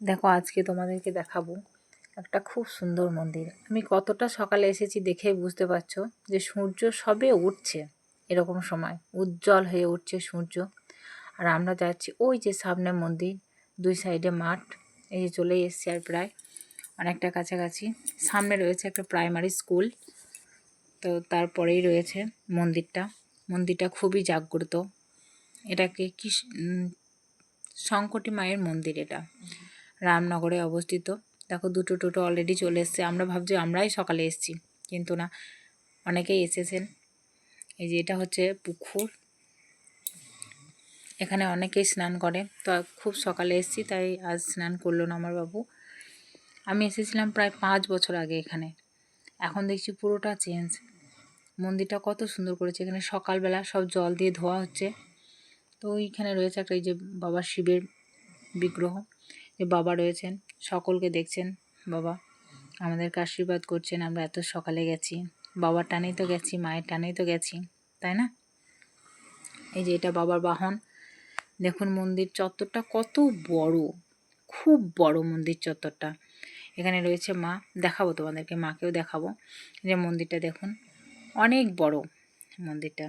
দেখো, আজকে তোমাদেরকে দেখাবো একটা খুব সুন্দর মন্দির। আমি কতটা সকালে এসেছি দেখে বুঝতে পারছ যে সূর্য সবে উঠছে এরকম সময়। উজ্জ্বল হয়ে উঠছে সূর্য। আর আমরা যাচ্ছি ওই যে সামনে মন্দির, দুই সাইডে মাঠ। এই যে চলে এসছি আর প্রায় অনেকটা কাছাকাছি। সামনে রয়েছে একটা প্রাইমারি স্কুল। তো তারপরেই রয়েছে মন্দিরটা। মন্দিরটা খুবই জাগ্রত। এটাকে কি শঙ্কটি মায়ের মন্দির এটা। রামনগরে অবস্থিত। দেখো, দুটো টোটো অলরেডি চলে এসছে। আমরা ভাবছি আমরাই সকালে এসছি। কিন্তু না, অনেকেই এসেছেন। এই যে এটা হচ্ছে পুকুর। এখানে অনেকেই স্নান করে। তো খুব সকালে এসছি, তাই আজ স্নান করল না আমার বাবু। আমি এসেছিলাম প্রায় পাঁচ বছর আগে এখানে। এখন দেখছি পুরোটা চেঞ্জ মন্দিরটা কত সুন্দর করেছে। এখানে সকালবেলা সব জল দিয়ে ধোয়া হচ্ছে। তো ওইখানে রয়েছে একটা এই যে বাবা শিবের বিগ্রহ। যে বাবা রয়েছেন, সকলকে দেখছেন, বাবা। আমাদেরকে আশীর্বাদ করছেন, আমরা এত সকালে গেছি। বাবার টানেই তো গেছি, মায়ের টানেই তো গেছি, তাই না? এই যে এটা বাবার বাহন, দেখুন মন্দির চত্বরটা কত বড়, খুব বড় মন্দির চত্বরটা। এখানে রয়েছে মা, দেখাবো তোমাদেরকে, মাকেও দেখাবো। যে মন্দিরটা দেখুন, অনেক বড় মন্দিরটা।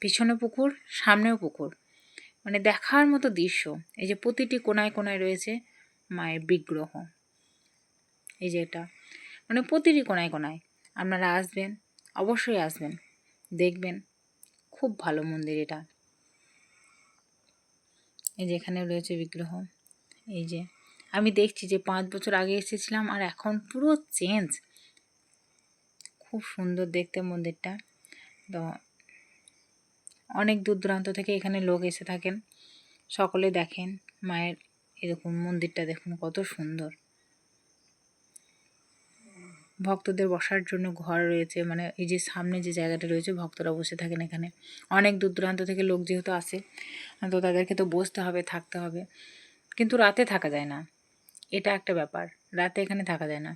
পিছনে পুকুর, সামনেও পুকুর। মানে দেখার মতো দৃশ্য। এই যে প্রতিটি কোনায় কোনায় রয়েছে মায়ের বিগ্রহ। এই যে এটা। মানে প্রতিটি কোনায় কোনায় আপনারা আসবেন, অবশ্যই আসবেন। দেখবেন, খুব ভালো মন্দির এটা। এই যে এখানে রয়েছে বিগ্রহ। এই যে, আমি দেখছি যে পাঁচ বছর আগে এসেছিলাম আর এখন পুরো চেঞ্জ খুব সুন্দর দেখতে মন্দিরটা। তো অনেক দূর দূরান্ত থেকে এখানে লোক এসে থাকেন। সকলে দেখেন মায়ের এরকম মন্দিরটা দেখুন, কত সুন্দর। ভক্তদের বসার জন্য ঘর রয়েছে মানে এই যে সামনে যে জায়গাটা রয়েছে, ভক্তরা বসে থাকেন এখানে। অনেক দূর দূরান্ত থেকে লোক যেহেতু আসে, তো তাদেরকে তো বসতে হবে, থাকতে হবে। কিন্তু রাতে থাকা যায় না। এটা একটা ব্যাপার, রাতে এখানে থাকা যায় না।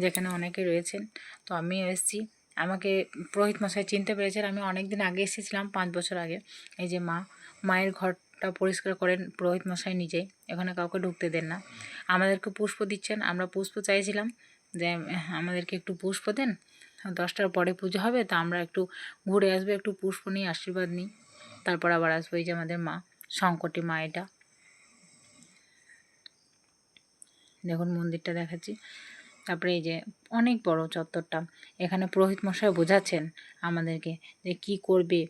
যেখানে অনেকে রয়েছেন, তো আমি এসেছি। আমাকে পুরোহিত মশাই চিনতে পেরেছেন, আমি অনেক দিন আগে এসেছিলাম, পাঁচ বছর আগে। এই যে মা, মায়ের ঘরটা পরিষ্কার করেন পুরোহিত মশাই নিজেই। এখানে কাউকে ঢুকতে দেন না। আমাদেরকে পুষ্প দিচ্ছেন। আমরা পুষ্প চাইছিলাম যে, আমাদেরকে একটু পুষ্প দেন। দশটার পরে পুজো হবে, তা আমরা একটু ঘুরে আসব, একটু পুষ্প নিয়ে আশীর্বাদ নিই। তারপর আবার আসব এই যে আমাদের মা, সংকটী মা এটা। দেখুন মন্দিরটা দেখাচ্ছি। তারপরে এই যে অনেক বড় চত্বরটা। এখানে পুরোহিত মশাই বোঝাচ্ছেন আমাদেরকে যে কি করবে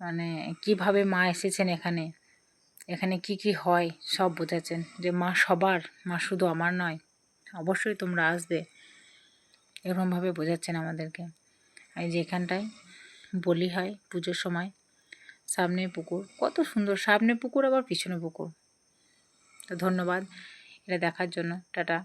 মানে কীভাবে মা এসেছেন এখানে। এখানে কি কি হয়, সব বোঝাচ্ছেন যে মা সবার, মা শুধু আমার নয়, অবশ্যই তোমরা আসবে। এরকমভাবে বোঝাচ্ছেন আমাদেরকে। এই যে এখানটায় বলি হয় পুজোর সময়, সামনে পুকুর, কত সুন্দর, সামনে পুকুর আবার পিছনে পুকুর। তো ধন্যবাদ, এটা দেখার জন্য, টাটা।